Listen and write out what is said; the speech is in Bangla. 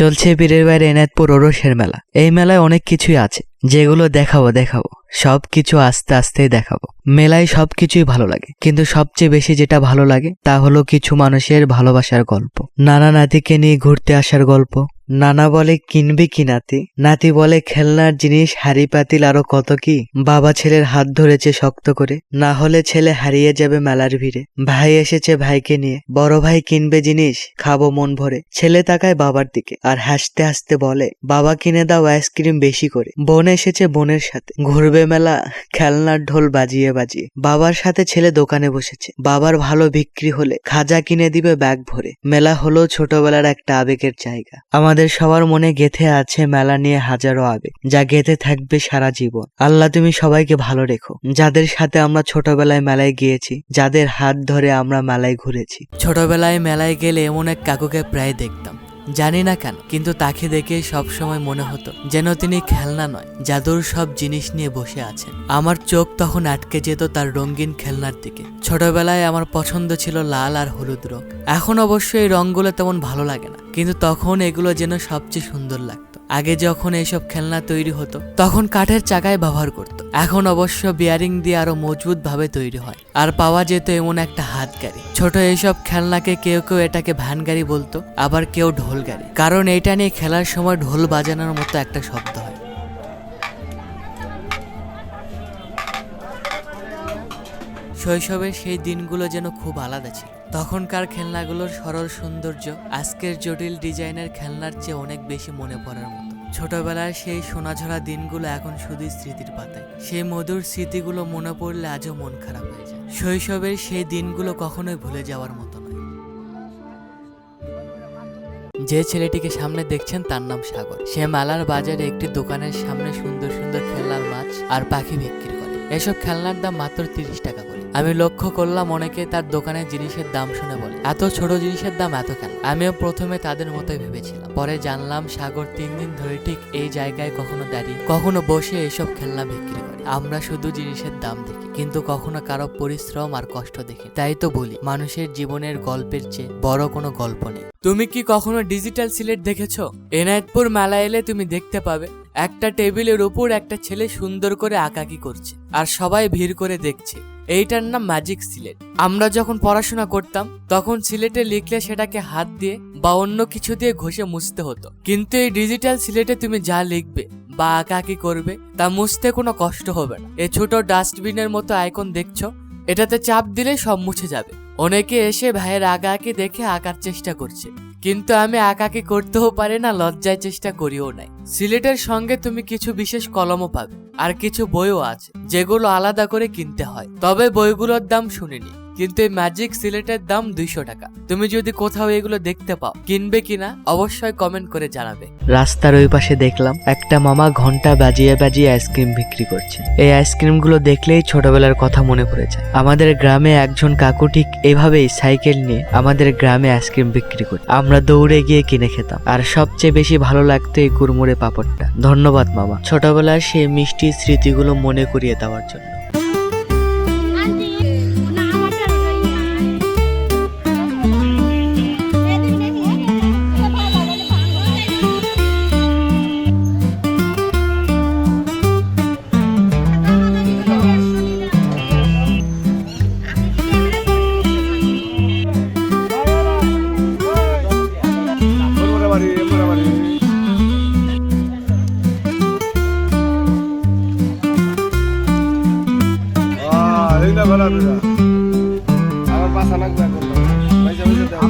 চলছে বীরের বাইরে এনায়তপুর ওরসের মেলা। এই মেলায় অনেক কিছুই আছে। যেগুলো দেখাবো দেখাবো। সব কিছু আস্তে আস্তে দেখাবো। মেলায় সব কিছুই ভালো লাগে। কিন্তু সবচেয়ে বেশি যেটা ভালো লাগে, তা হলো কিছু মানুষের ভালোবাসার গল্প। নানা নাতিকে নিয়ে ঘুরতে আসার গল্প। নানা বলে, কিনবি কি নাতি? নাতি বলে, খেলনার জিনিস, হাড়ি পাতিল আরও কত কি? বাবা ছেলের হাত ধরেছে শক্ত করে। না হলে ছেলে হারিয়ে যাবে মেলার ভিড়ে। ভাই এসেছে ভাইকে নিয়ে। বড় ভাই, কিনবে জিনিস? খাব মন ভরে। ছেলে তাকায় বাবার দিকে আর হাসতে হাসতে বলে, বাবা কিনে দাও আইসক্রিম বেশি করে। বোন এসেছে বোনের সাথে। ঘুরবে মেলা খেলনার ঢোল বাজিয়ে বাজিয়ে বাবার সাথে ছেলে দোকানে বসেছে। বাবার ভালো বিক্রি হলে খাজা কিনে দিবে ব্যাগ ভরে। মেলা হলো ছোটবেলার একটা আবেগের জায়গা। আমাদের সবার মনে গেথে আছে মেলা নিয়ে হাজারো আবেগ, যা গেথে থাকবে সারা জীবন। আল্লাহ তুমি সবাইকে ভালো রেখো। যাদের সাথে আমরা ছোটবেলায় মেলায় গিয়েছি, যাদের হাত ধরে আমরা মেলায় ঘুরেছি। ছোটবেলায় মেলায় গেলে এমন এক কাকুকে প্রায় দেখতাম। জানি না কেন, কিন্তু তাকে দেখে সব সময় মনে হতো যেন তিনি খেলনা নয়, জাদুর সব জিনিস নিয়ে বসে আছেন। আমার চোখ তখন আটকে যেত তার রঙিন খেলনার দিকে। ছোটবেলায় আমার পছন্দ ছিল লাল আর হলুদ রং। এখন অবশ্য এই রঙগুলো তেমন ভালো লাগে না, কিন্তু তখন এগুলো যেন সবচেয়ে সুন্দর লাগতো। আগে যখন এইসব খেলনা তৈরি হতো, তখন কাঠের চাকায় ব্যবহার করত। এখন অবশ্য বিয়ারিং দিয়ে আরও মজবুত ভাবে তৈরি হয়। আর পাওয়া যেত এমন একটা হাত গাড়ি ছোট এইসব খেলনাকে কেউ কেউ এটাকে ভ্যান গাড়ি বলতো, আবার কেউ ঢোল গাড়ি কারণ এটা নিয়ে খেলার সময় ঢোল বাজানোর মতো একটা শব্দ হয়। শৈশবের সেই দিনগুলো যেন খুব আলাদা ছিল। তখনকার খেলনাগুলোর সরল সৌন্দর্য আজকের জটিল ডিজাইনের খেলনার চেয়ে অনেক বেশি মনে পড়ার মতো। ছোটবেলার সেই সোনাঝরা দিনগুলো এখন শুধুই স্মৃতির পাতায়। সেই মধুর স্মৃতিগুলো মনে পড়লে আজও মন খারাপ হয়ে যায়। শৈশবের সেই দিনগুলো কখনোই ভুলে যাওয়ার মতো নয়। যে ছেলেটিকে সামনে দেখছেন তার নাম সাগর। সে মালার বাজারে একটি দোকানের সামনে সুন্দর সুন্দর খেলনার মাছ আর পাখি বিক্রি করে। এসব খেলনার দাম মাত্র তিরিশ টাকা করে। আমি লক্ষ্য করলাম অনেকে তার দোকানের জিনিসের দাম শুনে বলে, এত ছোট জিনিসের দাম এত কেন? আমিও প্রথমে তাদের মতোই ভেবেছিলাম। পরে জানলাম সাগর তিন দিন ধরে ঠিক এই জায়গায় কখনো দাঁড়িয়ে, কখনো বসে এসব খেলনা বিক্রি করে। আমরা শুধু জিনিসের দাম দেখি, কিন্তু কখনো কারও পরিশ্রম আর কষ্ট দেখি তাই তো বলি, মানুষের জীবনের গল্পের চেয়ে বড় কোনো গল্প নেই। তুমি কি কখনো ডিজিটাল সিলেট দেখেছ? এনায়তপুর মেলা এলে তুমি দেখতে পাবে, একটা টেবিলের উপর একটা ছেলে সুন্দর করে আঁকাকি করছে, আর সবাই ভিড় করে দেখছে। এইটার নাম ম্যাজিক সিলেট। আমরা যখন পড়াশোনা করতাম, তখন সিলেটে লিখলে সেটাকে হাত দিয়ে বা অন্য কিছু দিয়ে ঘষে মুছতে হতো। কিন্তু এই ডিজিটাল সিলেটে তুমি যা লিখবে বা আঁকাকি করবে, তা মুছতে কোনো কষ্ট হবে না। এ ছোট ডাস্টবিনের মতো আইকন দেখছ, এটাতে চাপ দিলে সব মুছে যাবে। অনেকে এসে ভাইয়ের আগা আঁকি দেখে আঁকার চেষ্টা করছে। কিন্তু আমি একাকে করতেও পারে না, লজ্জায় চেষ্টা করিও নাই। সিলেটের সঙ্গে তুমি কিছু বিশেষ কলমও পাবে, আর কিছু বইও আছে, যেগুলো আলাদা করে কিনতে হয়। তবে বইগুলোর দাম শুনিনি। কিন্তু এই ম্যাজিক সিলেটের দাম দুইশো টাকা। তুমি যদি কোথাও এগুলো দেখতে পাও, কিনবে কিনা, অবশ্যই কমেন্ট করে জানাবে। রাস্তার ওই পাশে দেখলাম, একটা মামা ঘণ্টা বাজিয়ে বাজিয়ে আইসক্রিম বিক্রি করছে। এই আইসক্রিমগুলো দেখলেই ছোটবেলার কথা মনে পড়ে যায়। আমাদের গ্রামে একজন কাকু ঠিক এভাবেই সাইকেল নিয়ে আমাদের গ্রামে আইসক্রিম বিক্রি করে আমরা দৌড়ে গিয়ে কিনে খেতাম। আর সবচেয়ে বেশি ভালো লাগতো এই কুরমুরে পাপড়টা। ধন্যবাদ মামা। ছোটবেলার সেই মিষ্টি স্মৃতিগুলো মনে করিয়ে দেওয়ার জন্য। না আমার পাশা লাগবে এখন। পয়সা পয়সা দাও